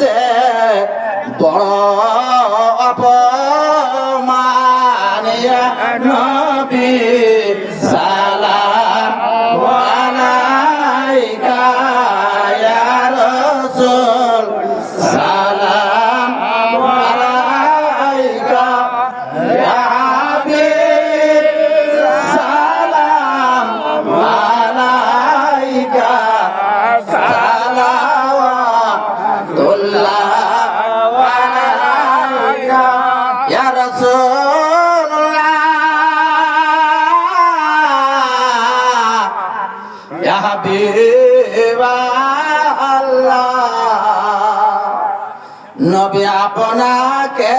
যে বড় হাবিবাল্লাহ নবী আপনাকে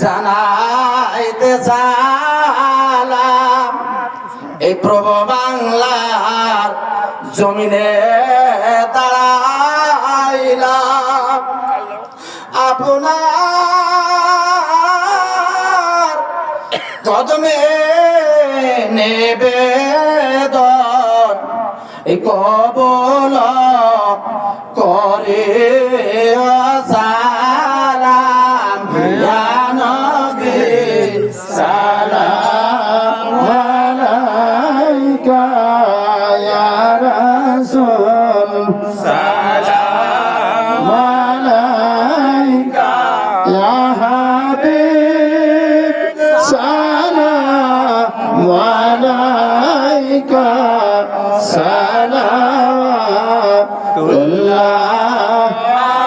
জানাইতে সালাম এই প্রভু বাংলার জমিনে দাঁড়াইলাম। আপনার কদমে নেবেদন এই কবল করে সালাম জ্ঞান সালাম।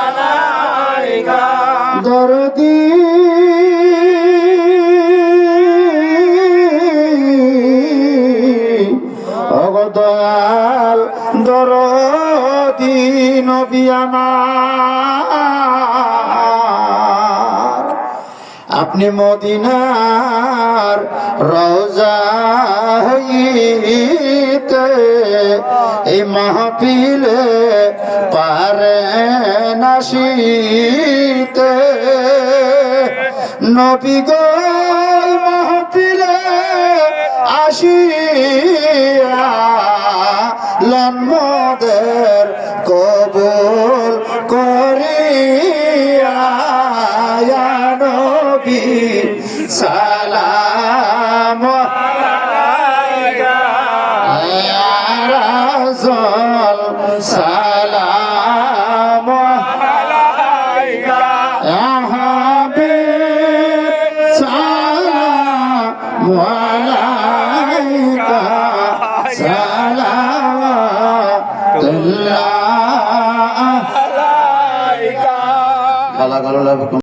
আলাইকা দরদি অগদয়াল দরদি নবী আমার। আপনি মদিনার রোজা হইতে এই মাহফিলে পারে নাসিতে নবী গো মাহফিলে আসিয়া নবী সালাম। আলাইকা রাসূল সালাম আলাইকা সালাম সালাওয়াতুল্লাহ আলাইকা